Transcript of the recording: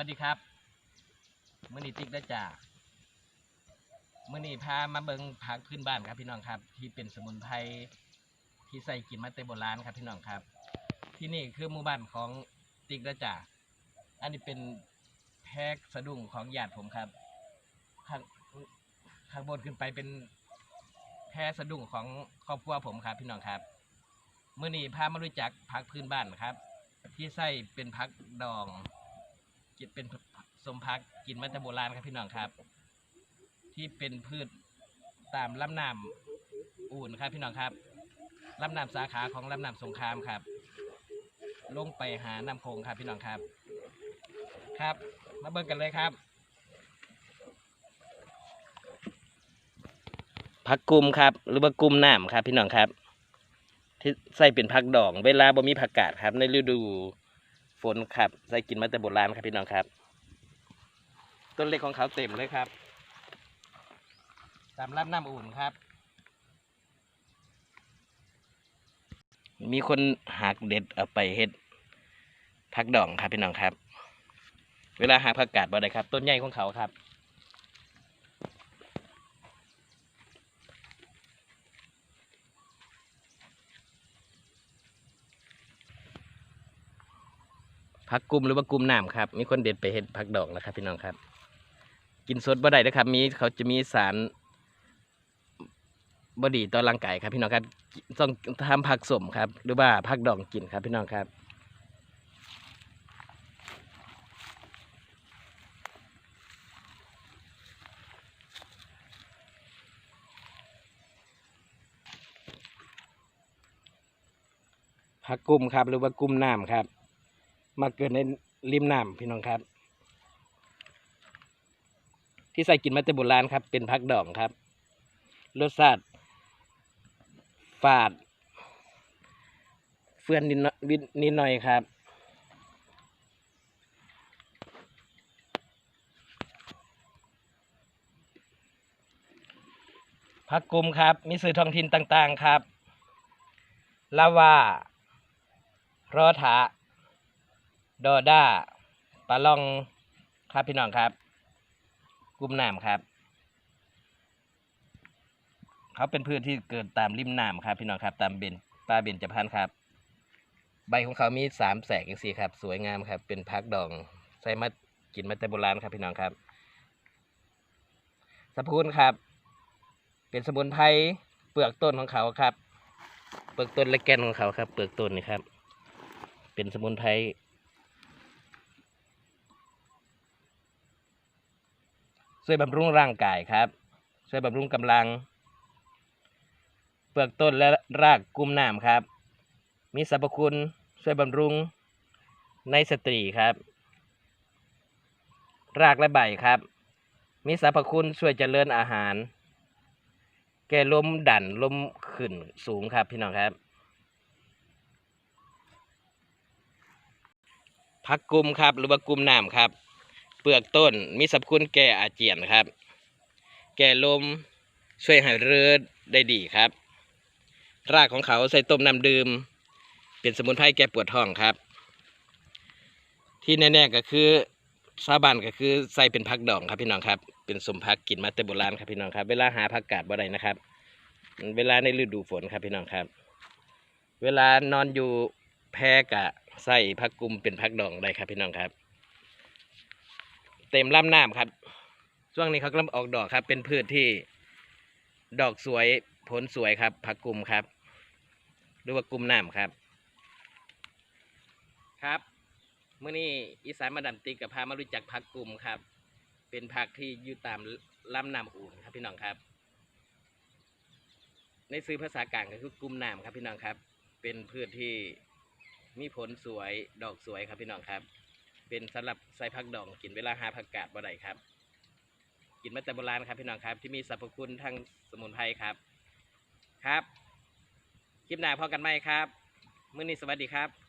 วัสดีครับมื่อนี้ติ๊กได้จ่ามื่อนี้พามาเบิงผักพื้นบ้านครับพี่น้องครับ ที่เป็นสมุนไพรที่ใส่กินมาแต่โบราณครับพี่น้องครับ ที่นี่คือหมู่บ้านของติ๊กได้จ่าอันนี้เป็นแพรกสะดุ้งของญาติผมครับ ข้างข้างบนขึ้นไปเป็นแพรสะดุ้งของครอบครัวผมครับพี่น้องครับมื่อนี้พามารู้จักผักพื้นบ้านครับ ที่ใส่เป็นผักดอง กินเป็นสมพักกินมาแต่โบราณครับพี่น้องครับ ที่เป็นพืชตามลำน้ำอุ่นครับพี่น้องครับลำน้ำสาขาของลำน้ำสงครามครับ ลงไปหาน้ำโขงครับพี่น้องครับ ครับ มาเบิ่งกันเลยครับผักกุมครับ หรือว่ากุมน้ำครับ พี่น้องครับ ที่ใส่เป็นผักดอง เวลาบ่มีผักกาดครับ ในฤดู ฝนครับใส่กินมาแต่โบราณครับพี่น้องครับ ต้นเล็กของเขาเต็มเลยครับตามรับน้ำอุ่นครับ มีคนหักเด็ดเอาไปเฮ็ดพักดองครับพี่น้องครับ เวลาหาผักกาดบ่ได้ครับ ต้นใหญ่ของเขาครับ ผักกุมหรือว่ากุมน้ำครับ มีคนเด็ดไปเห็ดผักดอกแล้วครับ พี่น้องครับ กินสดบ่ได้นะครับ มีเขาจะมีสารบดีต่อร่างกายครับ พี่น้องครับต้องทำผักสมครับ หรือว่าผักดองกินครับ พี่น้องครับผักกุ้มครับ หรือว่ากุ้มน้ำครับ มาเกิดในริมน้ำพี่น้องครับ ที่ใส่กินมาแต่โบราณครับ เป็นพักดองครับ รสชาติฝาด เฟื่อนนิดหน่อยนิดหน่อยครับพักกลุ่มครับ มีสื่อท้องถิ่นต่างๆครับลาวารอถา ดอด้าปลาล่องครับพี่น้องครับกลุ่มน้ำครับ เขาเป็นพืชที่เกิดตามริมน้ำครับ พี่น้องครับ ตามเบนปลาเบนจะพรรณครับ ใบของเขามีสามแสกอย่างสี่ครับ สวยงามครับ เป็นพักดองใส่มากินมาแต่โบราณครับ พี่น้องครับสรรพคุณครับ เป็นสมุนไพรเปลือกต้นของเขาครับ เปลือกต้นและแกนของเขาครับ เปลือกต้นนี่ครับ เป็นสมุนไพร ช่วยบำรุงร่างกายครับ ช่วยบำรุงกำลัง เปลือกต้นและรากกุ้มน้ำครับ มีสรรพคุณช่วยบำรุงในสตรีครับ รากและใบครับ มีสรรพคุณช่วยเจริญอาหาร แก้ลมดันลมขึ้นสูงครับพี่น้องครับพักกุมครับ หรือว่ากุมน้ำครับ ลือกต้นมีสรรพคุณแก้อาเจียนครับ แก้ลมช่วยให้เรือได้ดีครับ รากของเขาใส่ต้มน้ำดื่ม เป็นสมุนไพรแก้ปวดท้องครับ ที่แน่ๆก็คือชาวบ้านก็คือใส่เป็นผักดองครับพี่น้องครับ เป็นสมผักกินมาแต่โบราณครับพี่น้องครับ เวลาหาผักกาดบ่ได้นะครับ เวลาในฤดูฝนครับพี่น้องครับ เวลานอนอยู่แพรกะใส่ผักกุมเป็นผักดองได้ครับพี่น้องครับ เต็มลำน้ำครับ ช่วงนี้เขากำลังออกดอกครับ เป็นพืชที่ดอกสวยผลสวยครับ ผักกลุ่มครับ หรือว่ากลุ่มน้ำครับ ครับเมื่อนี้อีสานมาดามติกกับพามารู้จักผักกลุ่มครับ เป็นผักที่อยู่ตามลำน้ำอุ่นครับพี่น้องครับ ในซื้อภาษากลางก็คือกลุ่มน้ำครับพี่น้องครับ เป็นพืชที่มีผลสวยดอกสวยครับพี่น้องครับ เป็นสำหรับใส่ผักดองกินเวลาหาผักกาดบ่ได้ครับ กินมาแต่โบราณครับพี่น้องครับ ที่มีสรรพคุณทางสมุนไพรครับ ครับ คลิปหน้าพอกันไหมครับมื้อนี้สวัสดีครับ